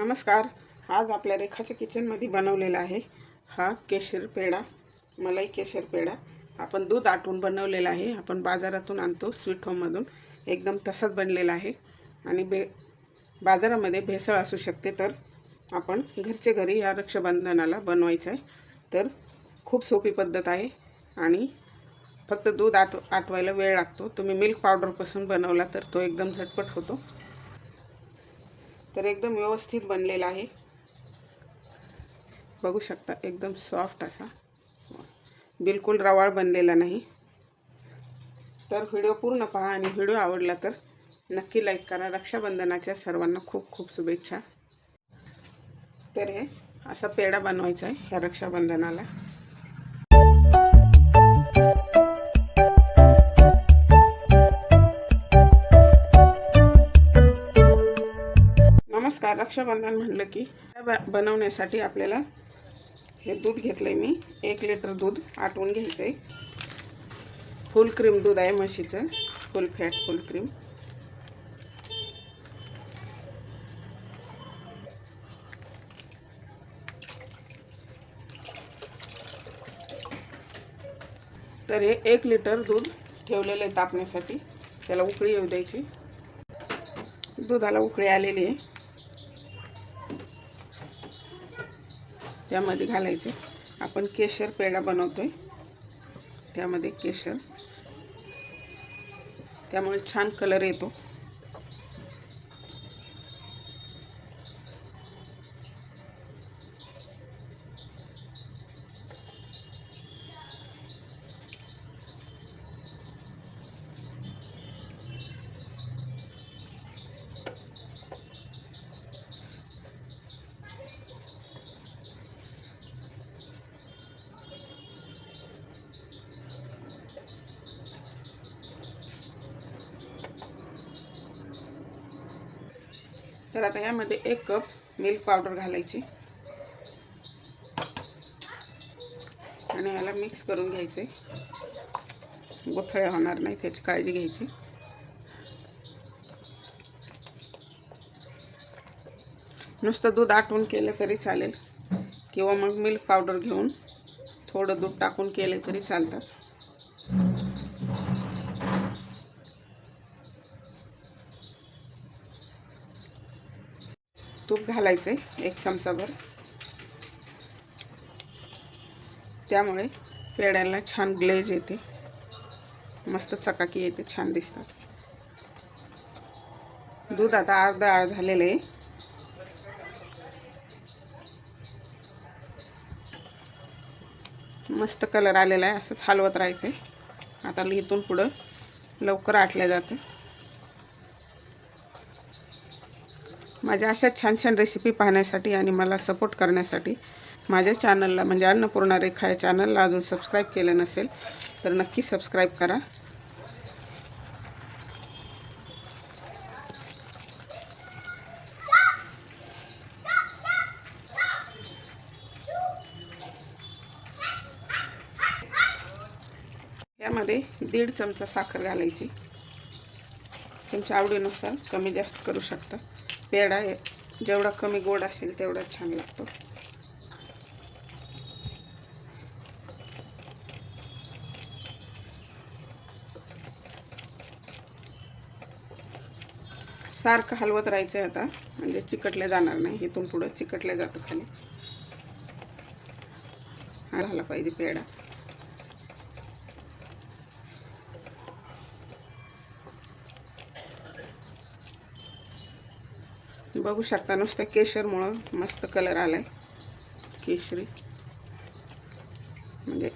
नमस्कार. आज आपल्या रेखाच्या किचनमध्ये बनवलेला आहे हा केशर पेढा मलाई केशर पेढा. आपण दूध आटून बनवलेला आहे. आपण बाजारातून आणतो स्वीट होममधून एकदम तसंच बनलेला आहे. आणि बे बाजारामध्ये भेसळ असू शकते तर आपण घरचे घरी या रक्षाबंधनाला बनवायचं आहे. तर खूप सोपी पद्धत आहे आणि फक्त दूध आट आटवायला वेळ लागतो. तुम्ही मिल्क पावडरपासून बनवला तर तो एकदम झटपट होतो. तर एकदम व्यवस्थित बनलेला आहे. बघू शकता एकदम सॉफ्ट असा. बिलकुल रवाळ बनलेला नाही. तर व्हिडिओ पूर्ण पहा आणि व्हिडिओ आवडला तर नक्की लाईक करा. रक्षाबंधनाच्या सर्वांना खूप खूप शुभेच्छा. तर हे असा पेढा बनवायचा आहे ह्या रक्षाबंधनाला. नमस्कार रक्षाबंधन म्हटलं की ब- बनवण्यासाठी आपल्याला हे दूध घेतलं आहे मी. एक लिटर दूध आटवून घ्यायचं आहे फुल क्रीम दूध आहे म्हशीचं. Full fat full cream. तर हे एक लिटर दूध ठेवलेलं आहे तापण्यासाठी. त्याला उकळी येऊ द्यायची. दुधाला उकळी आलेली आहे. त्यामध्ये घालायचे. आपण केशर पेढा बनवतो आहे त्यामध्ये केशर. त्यामुळे छान कलर येतो. तर आता यामध्ये एक कप मिल्क पावडर घालायची. आणि याला मिक्स करून घ्यायचे. गोठळे होणार नाही त्याची काळजी घ्यायची. नुसतं दूध आटवून केलं तरी चालेल. किंवा मग मिल्क पावडर घेऊन थोडं दूध टाकून केले तरी चालतात तूप घालायचं आहे एक चमचाभर. त्यामुळे पेड्यांना छान ग्लेज येते. मस्त चकाकी येते छान दिसतात. दूध आता अर्ध आळ झालेलं आहे. मस्त कलर आलेला आहे असंच हलवत राहायचं आहे आता इथून पुढं लवकर आटल्या जाते. माझ्या अशा छान छान रेसिपी पाहण्यासाठी आणि मला सपोर्ट करण्यासाठी माझ्या चॅनलला म्हणजे अन्नपूर्णा रेखा या चॅनलला अजून सबस्क्राईब केलं नसेल तर नक्की सबस्क्राईब करा. यामध्ये दीड चमचा साखर घालायची. तुमच्या आवडीनुसार कमी जास्त करू शकता. पेढा हे जेवढा कमी गोड असेल तेवढा छान लागतो. सारखं हलवत राहायचं आहे आता. म्हणजे चिकटले जाणार नाही. इथून पुढं चिकटले जातं खाली. हा पाहिजे पेढा. बघू शकता नुसतं केशरमुळं मस्त कलर आला आहे केशरी. म्हणजे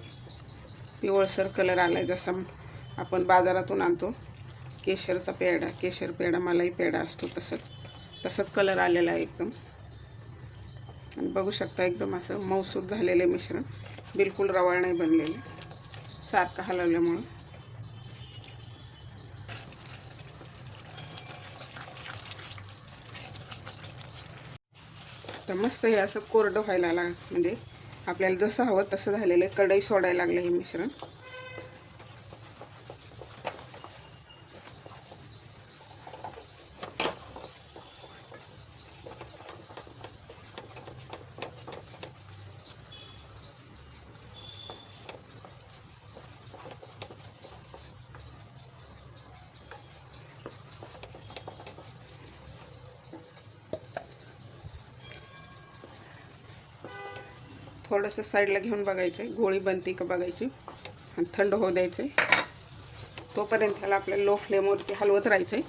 पिवळसर कलर आला आहे जसा आपण बाजारातून आणतो. केशरचा पेढा केशर पेढा मलाही पेढा असतो तसंच. तसंच कलर आलेला आहे एकदम. आणि बघू शकता एकदम असं मऊसूद झालेलं मिश्रण. बिलकुल रवाळ नाही बनलेलं. सारखं हलवल्यामुळं. तर मस्त हे असं कोरडं व्हायला लाग म्हणजे आपल्याला जसं हवं तसं झालेलं आहे. कढई सोडायला लागलं हे मिश्रण. थोडंसं साईडला घेऊन बघायचं आहे. गोळी बनते का बघायची. आणि थंड होऊ द्यायचं आहे. तोपर्यंत त्याला आपल्या लो फ्लेमवरती हलवत राहायचं आहे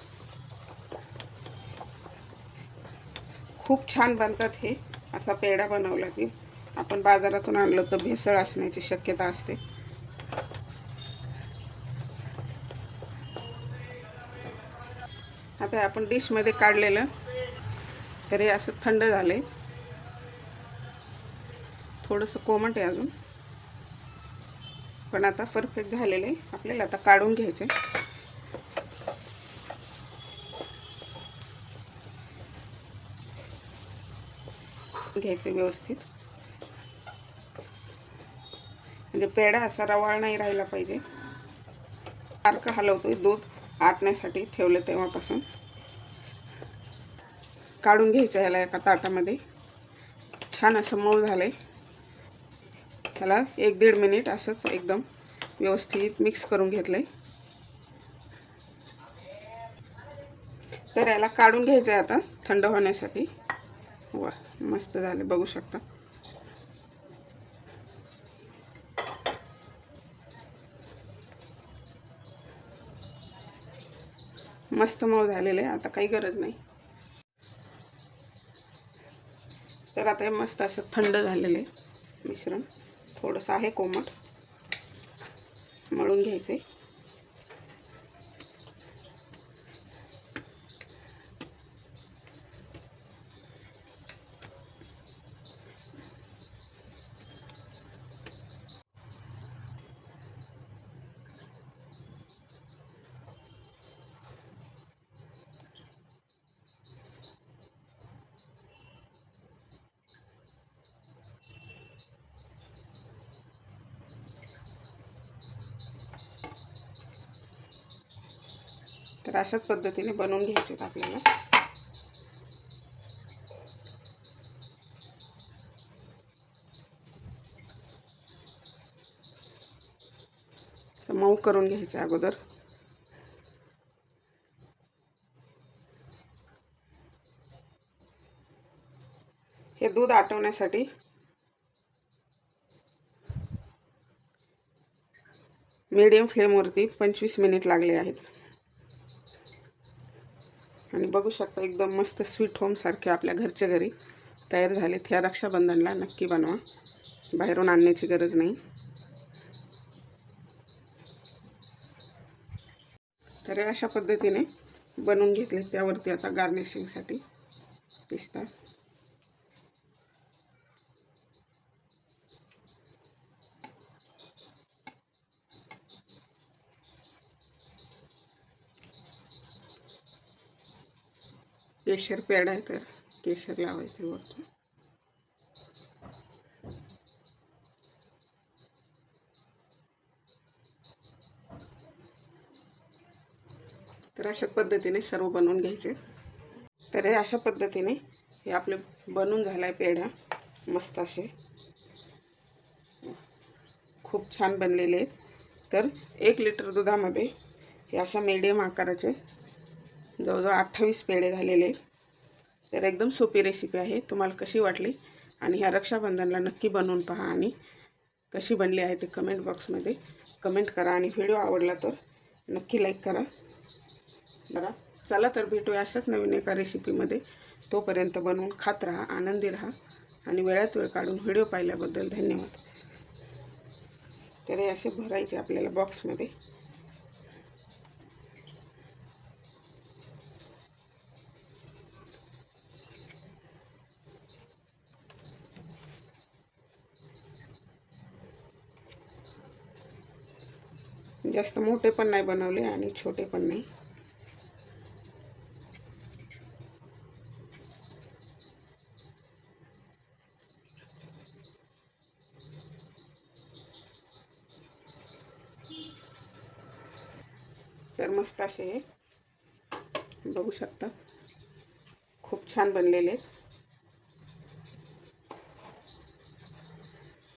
खूप छान बनतात हे. असा पेढा बनवला की आपण बाजारातून आणलं तर भेसळ असण्याची शक्यता असते. आता आपण डिशमध्ये काढलेलं. तर हे असं थंड झालं आहे थोडंसं कोमट आहे अजून. पण आता परफेक्ट झालेलं आहे. आपल्याला आता काढून घ्यायचं आहे. घ्यायचे व्यवस्थित. म्हणजे पेढा असा रवाळ नाही राहिला पाहिजे. सारखं हलवतोय दूध आटण्यासाठी ठेवलं तेव्हापासून. काढून घ्यायचं ह्याला एका ताटामध्ये. छान असं मऊ झालं आहे ह्याला एक दीड मिनिट असंच एकदम व्यवस्थित मिक्स करून घेतलं आहे तर याला काढून घ्यायचं आहे आता थंड होण्यासाठी. वा मस्त झाले बघू शकता. मस्त मऊ झालेलं आहे आता काही गरज नाही. तर आता हे मस्त असं थंड झालेलं आहे मिश्रण. थोडंसं आहे कोमट मळून घ्यायचं आहे तर अशाच पद्धतीने बनवून घ्यायचे आहेत आपल्याला मऊ करून घ्यायचं अगोदर. हे दूध आटवण्यासाठी मीडियम फ्लेमवरती पंचवीस मिनिट लागले आहेत. आणि बघू शकता एकदम मस्त स्वीट होमसारखे आपल्या घरच्या घरी तयार झालेत. ह्या रक्षाबंधनला नक्की बनवा. बाहेरून आणण्याची गरज नाही. तर अशा पद्धतीने बनवून घेतले त्यावरती आता गार्निशिंगसाठी पिस्ता. केशर पेढा आहे तर केशर लावायचे वरतून. तर अशा पद्धतीने सर्व बनवून घ्यायचे. तर हे अशा पद्धतीने हे आपले बनून झाला आहे पेढा. मस्त असे. खूप छान बनलेले आहेत. तर एक लिटर दुधामध्ये हे अशा मीडियम आकाराचे जवळजवळ अठ्ठावीस पेढे झालेले आहेत. तर एकदम सोपी रेसिपी आहे. तुम्हाला कशी वाटली? आणि ह्या रक्षाबंधनला नक्की बनवून पहा आणि कशी बनली आहे ते कमेंट बॉक्समध्ये कमेंट करा. आणि व्हिडिओ आवडला तर नक्की लाईक करा. बरा चला तर भेटूया अशाच नवीन एका रेसिपीमध्ये तोपर्यंत बनवून खात राहा आनंदी राहा आणि वेळात वेळ काढून व्हिडिओ पाहिल्याबद्दल धन्यवाद. तर हे असे भरायचे आपल्याला बॉक्समध्ये जास्त मोठे पण नाही बनवले आणि छोटे पण नाही. तर मस्त असे बघू शकता. खूप छान बनलेले. आहेत